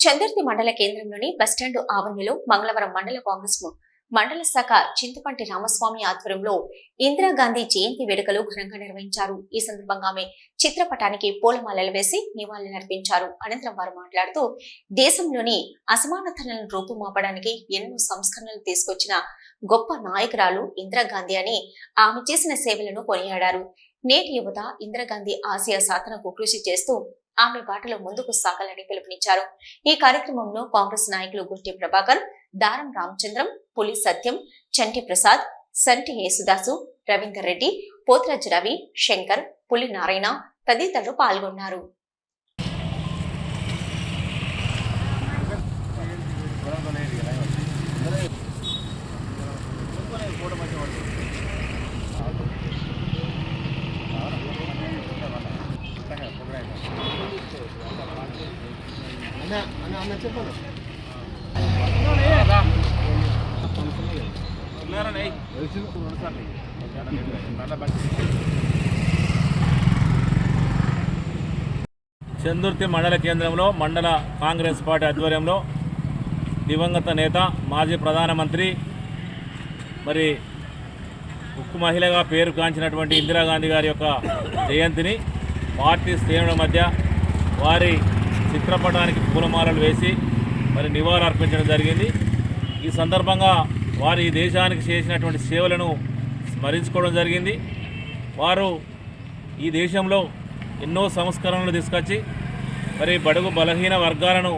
చందర్తి మండల కేంద్రంలోని బస్టాండ్ ఆవరణలో మంగళవారం మండల కాంగ్రెస్ను మండల శాఖ చింతపంటి రామస్వామి ఆధ్వర్యంలో ఇందిరాగాంధీ జయంతి వేడుకలు ఘనంగా నిర్వహించారు. ఈ సందర్భంగా ఆమె చిత్రపటానికి పూలమాలలు వేసి నివాళులర్పించారు అనంతరం వారు మాట్లాడుతూ దేశంలోని అసమానతలను రూపుమాపడానికి ఎన్నో సంస్కరణలు తీసుకొచ్చిన గొప్ప నాయకురాలు ఇందిరాగాంధీ అని ఆమె చేసిన సేవలను కొనియాడారు. నేటి యువత ఇందిరాగాంధీ ఆసియా సాధనకు కృషి చేస్తూ ఆమె బాటలో ముందుకు సాగాలని పిలుపునిచ్చారు. ఈ కార్యక్రమంలో కాంగ్రెస్ నాయకులు గుట్టి ప్రభాకర్ దారం రామచంద్రం పులి సత్యం చంటి ప్రసాద్ సంటి యేసుదాసు రవీందర్ రెడ్డి పోతరాజు రవి శంకర్ పులి నారాయణ తదితరులు పాల్గొన్నారు. అన్న అన్న అన్న చందుర్తి మండల కేంద్రంలో మండల కాంగ్రెస్ పార్టీ ఆధ్వర్యంలో దివంగత నేత మాజీ ప్రధానమంత్రి మరి ఉక్కు మహిళగా పేరు కాంచినటువంటి ఇందిరాగాంధీ గారి యొక్క జయంతిని పార్టీ శ్రేణుల మధ్య వారి చిత్రపటానికి పూలమాలలు వేసి మరి నివాళులు అర్పించడం జరిగింది. ఈ సందర్భంగా వారు ఈ దేశానికి చేసినటువంటి సేవలను స్మరించుకోవడం జరిగింది. వారు ఈ దేశంలో ఎన్నో సంస్కరణలు తీసుకొచ్చి మరి బడుగు బలహీన వర్గాలను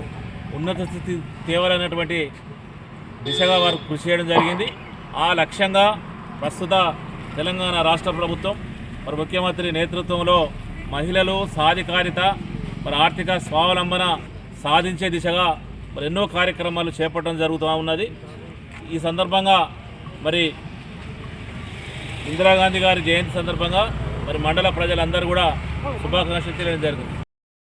ఉన్నత స్థితి తేవాలన్నటువంటి దిశగా వారు కృషి చేయడం జరిగింది. ఆ లక్ష్యంగా ప్రస్తుత తెలంగాణ రాష్ట్ర ప్రభుత్వం మరి ముఖ్యమంత్రి నేతృత్వంలో మహిళలు సాధికారిత మరి ఆర్థిక స్వావలంబన సాధించే దిశగా మరి ఎన్నో కార్యక్రమాలు చేపట్టడం జరుగుతూ ఉన్నది. ఈ సందర్భంగా మరి ఇందిరాగాంధీ గారి జయంతి సందర్భంగా మరి మండల ప్రజలందరూ కూడా శుభాకాంక్షలు తెలియడం జరిగింది.